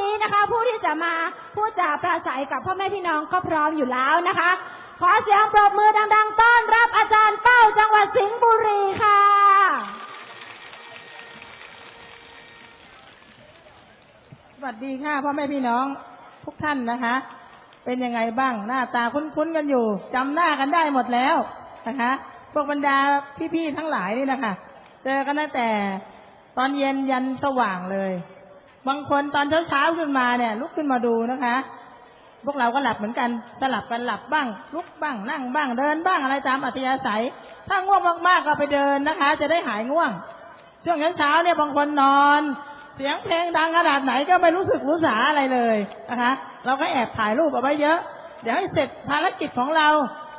นี้นะคะ ผู้ที่จะมาพูดจาปราศัยกับพ่อแม่พี่น้องก็พร้อมอยู่แล้วนะคะ ขอเสียงปรบมือดังๆ ต้อนรับอาจารย์เป้าจังหวัดสิงห์บุรีค่ะสวัสดีค่ะพ่อแม่พี่น้องทุกท่านนะคะ เป็นยังไงบ้างหน้าตาคุ้นๆกันอยู่จำหน้ากันได้หมดแล้วนะคะพวกบรรดาพี่ๆทั้งหลายนี่นะคะเจอกันตั้งแต่ตอนเย็นยันสว่างเลย บางคนตอนเช้าๆขึ้นมาเนี่ย ลุกขึ้นมาดูนะคะ พวกเราก็หลับเหมือนกันสลับกันหลับบ้าง ลุกบ้างนั่งบ้างเดินบ้างอะไรตามอัธยาศัย ถ้าง่วงมากๆก็ไปเดินนะคะ จะได้หายง่วง ช่วงเช้าเนี่ยบางคนนอน เสียงเพลงดังขนาดไหนก็ไม่รู้สึกรู้สาอะไรเลยนะคะ เราก็แอบถ่ายรูปเอาไว้เยอะ เดี๋ยวให้เสร็จภารกิจของเรา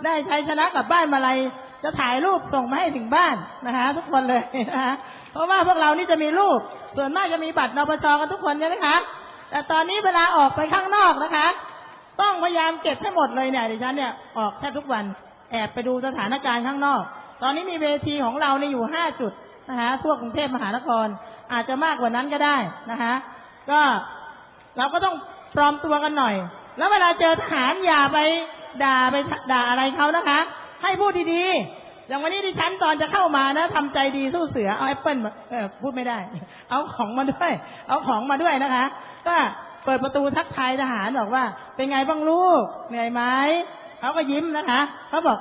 ได้ชัยชนะกลับบ้านมาลัย จะถ่ายรูปส่งมาให้ถึงบ้านนะคะ ทุกคนเลยนะคะเพราะว่าพวกเรานี่จะมีรูป ส่วนมากจะมีบัตรนปชกันทุกคนใช่ไหมคะแต่ตอนนี้เวลาออกไปข้างนอกนะคะ ต้องพยายามเก็บให้หมดเลยเนี่ยดิฉันเนี่ยออกแทบทุกวันแอบไปดูสถานการณ์ข้างนอก ตอนนี้มีเวทีของเราเนี่ยอยู่ห้าจุดนะคะทั่วกรุงเทพมหานคร อาจจะมากกว่านั้นก็ได้นะคะ ก็เราก็ต้องปลอมตัวกันหน่อย แล้วเวลาเจอทหารอย่าไปด่าไปด่าอะไรเขานะคะ ให้พูดดีๆ อย่างวันนี้ดิฉันตอนจะเข้ามานะทำใจดีสู้เสือเอาแอปเปิลมาเออพูดไม่ได้ เอาของมาด้วย เอาของมาด้วยนะคะ ก็เปิดประตูทักทายทหารบอกว่า เป็นไงบ้างลูกเหนื่อยไหมเขาก็ยิ้มนะคะเขาบอก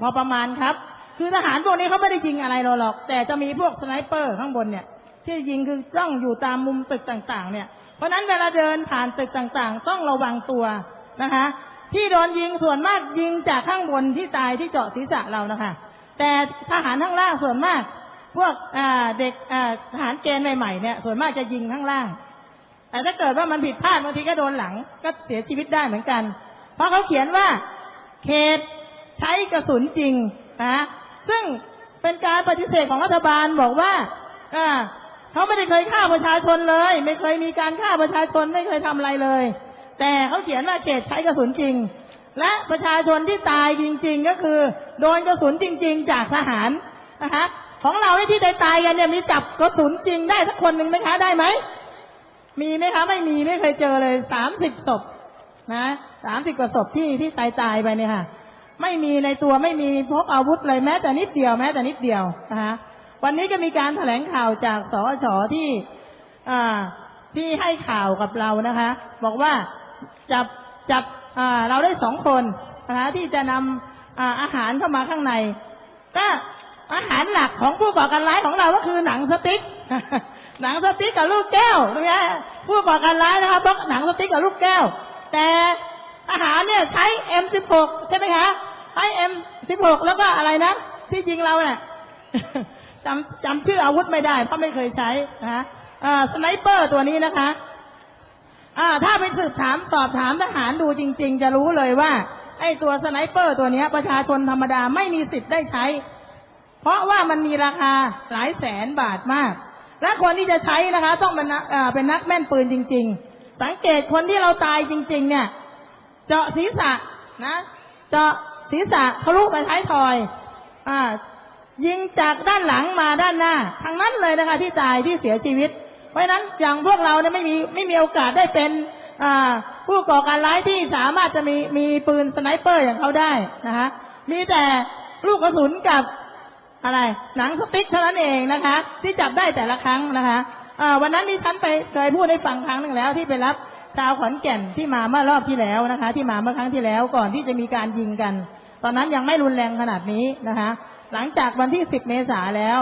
พอประมาณครับ คือทหารพวกนี้เขาไม่ได้ยิงอะไรเราหรอก แต่จะมีพวกสไนเปอร์ข้างบนเนี่ย ที่ยิงคือจ้องอยู่ตามมุมตึกต่างๆ เนี่ย เพราะฉะนั้นเวลาเดินผ่านตึกต่างๆ ต้องระวังตัวนะคะ ที่โดนยิงส่วนมากยิงจากข้างบนที่ตายที่เจาะศีรษะเรานะคะ แต่ทหารข้างล่างส่วนมาก พวกเด็กทหารเกณฑ์ใหม่ๆเนี่ยส่วนมากจะยิงข้างล่าง แต่ถ้าเกิดว่ามันผิดพลาดบางทีก็โดนหลัง ก็เสียชีวิตได้เหมือนกัน เพราะเขาเขียนว่าเขตใช้กระสุนจริงนะซึ่งเป็นการปฏิเสธของรัฐบาลบอกว่าอ่าเขาไม่ได้เคยฆ่าประชาชนเลย ไม่เคยมีการฆ่าประชาชนไม่เคยทำอะไรเลย แต่เขาเขียนว่าเขตใช้กระสุนจริง และประชาชนที่ตายจริง ๆ ก็คือ โดนกระสุนจริง ๆ จากทหารนะคะของเราที่ตายๆกันเนี่ยมีจับกระสุนจริงได้สักคนหนึ่งไหมคะได้ไหมมีไหมคะไม่มีไม่เคยเจอเลยสามสิบศพนะสามสิบกว่าศพที่ที่ตายตายไปเนี่ยค่ะ ไม่มีในตัวไม่มีพกอาวุธเลยแม้แต่นิดเดียวแม้แต่นิดเดียวนะคะวันนี้ก็มีการแถลงข่าวจากสอชที่อ่าที่ให้ข่าวกับเรานะคะ บอกว่าจับจับ เราได้สองคนนะคะที่จะนำอาอาหารเข้ามาข้างใน ก็อาหารหลักของผู้ก่อการร้ายของเราก็คือหนังสติ๊กหนังสติ๊กกับลูกแก้วถูกไหมผู้ก่อการร้ายนะคะบล็อกหนังสติ๊กกับลูกแก้ว แต่อาหารเนี่ยใช้ M16 ใช่ไหมคะใช้ M16 แล้วก็อะไรนะที่ยิงเราเนี่ยจำจำชื่ออาวุธไม่ได้เพราะไม่เคยใช้นะคะสไนเปอร์ตัวนี้นะคะ อ่าถ้าไปสืบถามสอบถามทหารดูจริง ๆ จะรู้เลยว่า ไอ้ตัวสไนเปอร์ตัวเนี้ย ประชาชนธรรมดาไม่มีสิทธิ์ได้ใช้ เพราะว่ามันมีราคาหลายแสนบาทมาก และคนที่จะใช้นะคะ ต้องเป็นนักเป็นนักแม่นปืนจริง ๆ สังเกตคนที่เราตายจริง ๆ เนี่ย เจาะศีรษะนะเจาะศีรษะทะลุไปท้ายทอย อ่า ยิงจากด้านหลังมาด้านหน้าทั้งนั้นเลยนะคะ ที่ตายที่เสียชีวิต เพราะฉะนั้นอย่างพวกเราเนี่ยไม่มีไม่มีโอกาสได้เป็นผู้ก่อการร้ายที่สามารถจะมีมีปืนสไนเปอร์อย่างเขาได้นะคะมีแต่ลูกกระสุนกับอะไร หนังสติ๊กเท่านั้นเองนะคะ ที่จับได้แต่ละครั้งนะคะวันนั้นที่ฉันไปเคยพูดให้ฟังครั้งหนึ่งแล้ว ที่ไปรับชาวขอนแก่นที่มาเมื่อรอบที่แล้วนะคะ ที่มาเมื่อครั้งที่แล้วก่อนที่จะมีการยิงกัน ตอนนั้นยังไม่รุนแรงขนาดนี้นะคะ หลังจากวันที่สิบเมษาแล้ว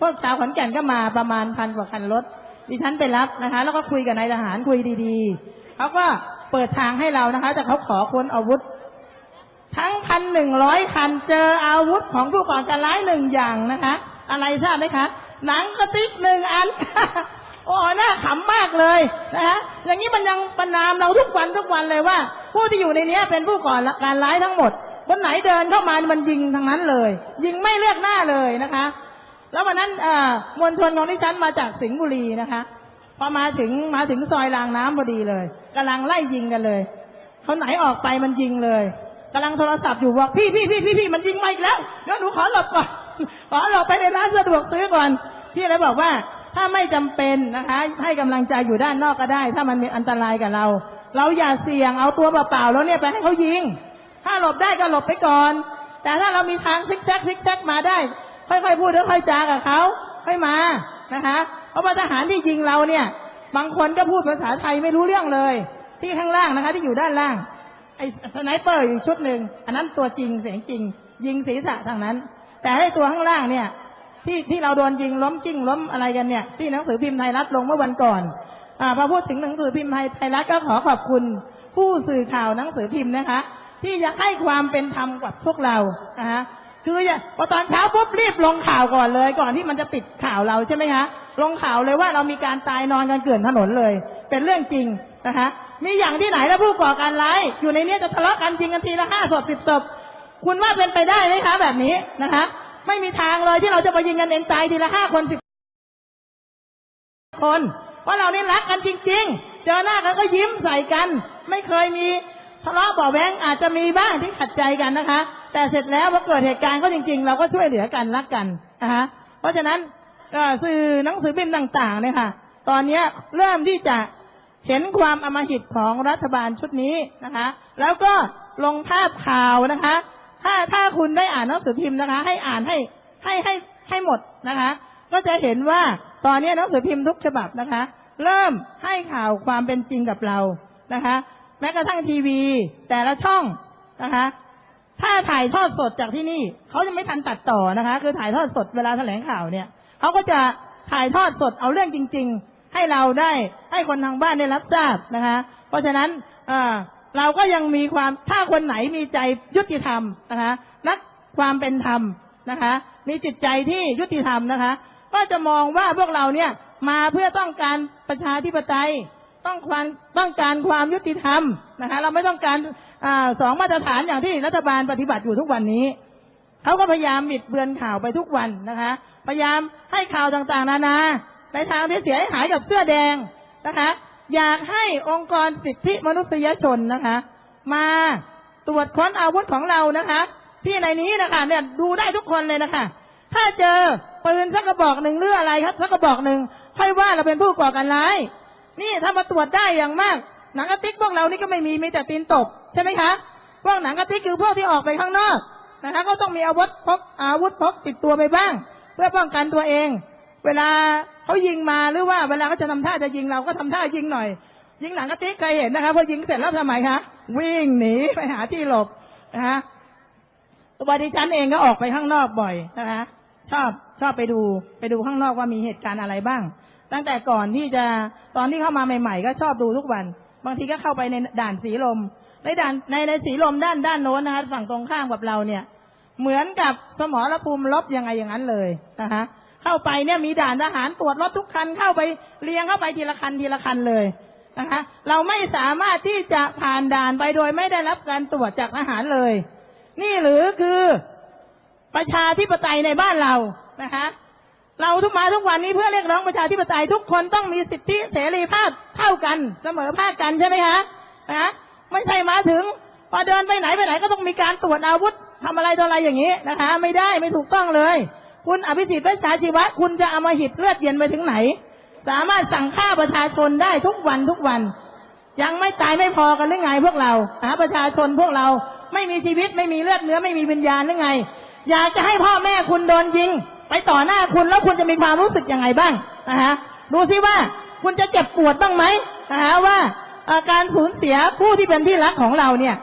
พวกชาวขอนแก่นก็มาประมาณพันกว่าคันรถ ดิฉันไปรับนะคะ แล้วก็คุยกับนายทหารคุยดีๆเขาก็เปิดทางให้เรานะคะ แต่เขาขอค้นอาวุธ ทั้งพันหนึ่งร้อยคันเจออาวุธของผู้ก่อการร้ายหนึ่งอย่างนะคะ อะไรทราบไหมคะ หนังกระติกหนึ่งอันโอ้น่าขำมากเลยนะคะอย่างนี้มันยังประนามเราทุกวันทุกวันเลยว่า ผู้ที่อยู่ในนี้เป็นผู้ก่อการร้ายทั้งหมดคนไหนเดินเข้ามามันยิงทั้งนั้นเลย ยิงไม่เลือกหน้าเลยนะคะ แล้ววันนั้นมวลชนของดิฉันมาจากสิงห์บุรีนะคะพอมาถึงมาถึงซอยรางน้ำพอดีเลยกำลังไล่ยิงกันเลยคนไหนออกไปมันยิงเลยกำลังโทรศัพท์อยู่บอกพี่พี่พี่พี่พี่มันยิงมาอีกแล้วเดี๋ยวหนูขอหลบก่อนขอหลบไปในร้านสะดวกซื้อก่อนพี่เลยบอกว่าถ้าไม่จำเป็นนะคะ ให้กำลังใจอยู่ด้านนอกก็ได้ ถ้ามันมีอันตรายกับเรา เราอย่าเสี่ยงเอาตัวเปล่าๆแล้วเนี่ยไปให้เขายิง ถ้าหลบได้ก็หลบไปก่อน แต่ถ้าเรามีทางซิกแซกซิกแซกมาได้ ค่อยๆพูดค่อยๆจากับเขาค่อยมานะคะ เพราะว่าทหารที่ยิงเราเนี่ย บางคนก็พูดภาษาไทยไม่รู้เรื่องเลย ที่ข้างล่างนะคะ ที่อยู่ด้านล่างไอ้สไนเปอร์อยู่ชุดหนึ่งอันนั้นตัวจริงเสียงจริง ยิงศีรษะทางนั้น แต่ให้ตัวข้างล่างเนี่ย ที่ที่เราโดนยิงล้มจิ้งล้มอะไรกันเนี่ย ที่หนังสือพิมพ์ไทยรัฐลงเมื่อวันก่อนอ่าพอพูดถึงหนังสือพิมพ์ไทยไทยรัฐก็ขอขอบคุณ ผู้สื่อข่าวหนังสือพิมพ์นะคะ ที่จะให้ความเป็นธรรมกับพวกเรานะคะ คืออย่าพอตอนเช้าปุ๊บรีบลงข่าวก่อนเลย ก่อนที่มันจะปิดข่าวเราใช่ไหมคะลงข่าวเลยว่าเรามีการตายนอนกันเกลื่อนถนนเลย เป็นเรื่องจริงนะคะมีอย่างที่ไหนแล้วผู้ก่อการร้ายอยู่ในเนี้ยจะทะเลาะกันจริงกันทีละห้าศพสิบศพคุณว่าเป็นไปได้ไหมคะ แบบนี้นะคะ ไม่มีทางเลยที่เราจะไปยิงกันเองตายทีละห้าคนสิบคนว่าเรานี่รักกันจริง ๆ เจอหน้ากันก็ยิ้มใส่กัน ไม่เคยมี ทะเลาะเบาแวงอาจจะมีบ้างที่ขัดใจกันนะคะ แต่เสร็จแล้วพอเกิดเหตุการณ์ก็จริง ๆ เราก็ช่วยเหลือกันรักกันนะคะเพราะฉะนั้นสื่อหนังสือพิมพ์ต่างๆเนี่ยค่ะตอนนี้เริ่มที่จะเห็นความอมหิตของรัฐบาลชุดนี้นะคะ แล้วก็ลงภาพข่าวนะคะ ถ้าถ้าคุณได้อ่านหนังสือพิมพ์นะคะ ให้อ่านให้ให้ให้ให้หมดนะคะ ก็จะเห็นว่าตอนนี้หนังสือพิมพ์ทุกฉบับนะคะ เริ่มให้ข่าวความเป็นจริงกับเรานะคะ แม้กระทั่งทีวี แต่ละช่องนะคะ ถ้าถ่ายทอดสดจากที่นี่เขาจะไม่ทันตัดต่อนะคะ คือถ่ายทอดสดเวลาแถลงข่าวเนี่ยเขาก็จะถ่ายทอดสดเอาเรื่องจริง ๆ ให้เราได้ให้คนทางบ้านได้รับทราบนะคะ เพราะฉะนั้นเอ่อเราก็ยังมีความถ้าคนไหนมีใจยุติธรรมนะคะนักความเป็นธรรมนะคะ มีจิตใจที่ยุติธรรมนะคะ ก็จะมองว่าพวกเราเนี่ยมาเพื่อต้องการประชาธิปไตย ต้องความต้องการความยุติธรรมนะคะ เราไม่ต้องการอสองมาตรฐานอย่างที่รัฐบาลปฏิบัติอยู่ทุกวันนี้เขาก็พยายามบิดเบือนข่าวไปทุกวันนะคะ พยายามให้ข่าวต่างๆ นานาในทางที่เสียหายกับเสื้อแดงนะคะ อยากให้องค์กรสิทธิมนุษยชนนะคะ มาตรวจค้นอาวุธของเรานะคะ ที่ในนี้นะคะเนี่ยดูได้ทุกคนเลยนะคะ ถ้าเจอปืนสักกระบอกหนึ่งหรืออะไรครับสักกระบอกหนึ่งค่อยว่าเราเป็นผู้ก่อการร้าย นี่ถ้ามาตรวจได้อย่างมาก หนังกระติกพวกเรานี่ก็ไม่มีมีแต่ตีนตบใช่ไหมคะ พวกหนังกระติกคือพวกที่ออกไปข้างนอกนะคะก็ต้องมีอาวุธพกอาวุธพกติดตัวไปบ้าง เพื่อป้องกันตัวเอง เวลาเขายิงมาหรือว่าเวลาเขาจะทำท่าจะยิงเราก็ทำท่ายิงหน่อย ยิงหนังกระติกเคยเห็นนะคะพอยิงเสร็จแล้วทำไมคะวิ่งหนีไปหาที่หลบนะคะตัวดิฉันเองก็ออกไปข้างนอกบ่อยนะคะ ชอบชอบไปดูไปดูข้างนอกว่ามีเหตุการณ์อะไรบ้าง ตั้งแต่ก่อนที่จะตอนที่เข้ามาใหม่ ๆ ก็ชอบดูทุกวัน บางทีก็เข้าไปในด่านสีลมในด่านในในสีลมด้านด้านโน้นนะคะฝั่งตรงข้ามกับเราเนี่ย เหมือนกับสมรภูมิลบยังไงอย่างนั้นเลยนะคะเข้าไปเนี่ยมีด่านทหารตรวจรถทุกคันเข้าไปเรียงเข้าไปทีละคันทีละคันเลยนะคะเราไม่สามารถที่จะผ่านด่านไปโดยไม่ได้รับการตรวจจากทหารเลย นี่หรือคือประชาธิปไตยในบ้านเรานะคะ เราทุกมาทุกวันนี้เพื่อเรียกร้องประชาธิปไตยทุกคนต้องมีสิทธิเสรีภาพเท่ากัน เสมอภาคกันใช่ไหมคะนะไม่ใช่มาถึง พอเดินไปไหนไปไหนก็ต้องมีการตรวจอาวุธทำอะไรต่ออะไรอย่างนี้นะคะ ไม่ได้ไม่ถูกต้องเลย คุณอภิสิทธิ์เวชชาชีวะ คุณจะเอามาหิตเลือดเย็นไปถึงไหน สามารถสั่งฆ่าประชาชนได้ทุกวันทุกวัน ยังไม่ตายไม่พอกันหรือไงพวกเราหาประชาชนพวกเราไม่มีชีวิตไม่มีเลือดเนื้อไม่มีวิญญาณหรือไง อยากจะให้พ่อแม่คุณโดนยิง ไปต่อหน้าคุณแล้วคุณจะมีความรู้สึกยังไงบ้างนะฮะดูซิว่าคุณจะเจ็บปวดบ้างไหมนะฮะว่าอ่อการสูญเสียผู้ที่เป็นที่รักของเราเนี่ย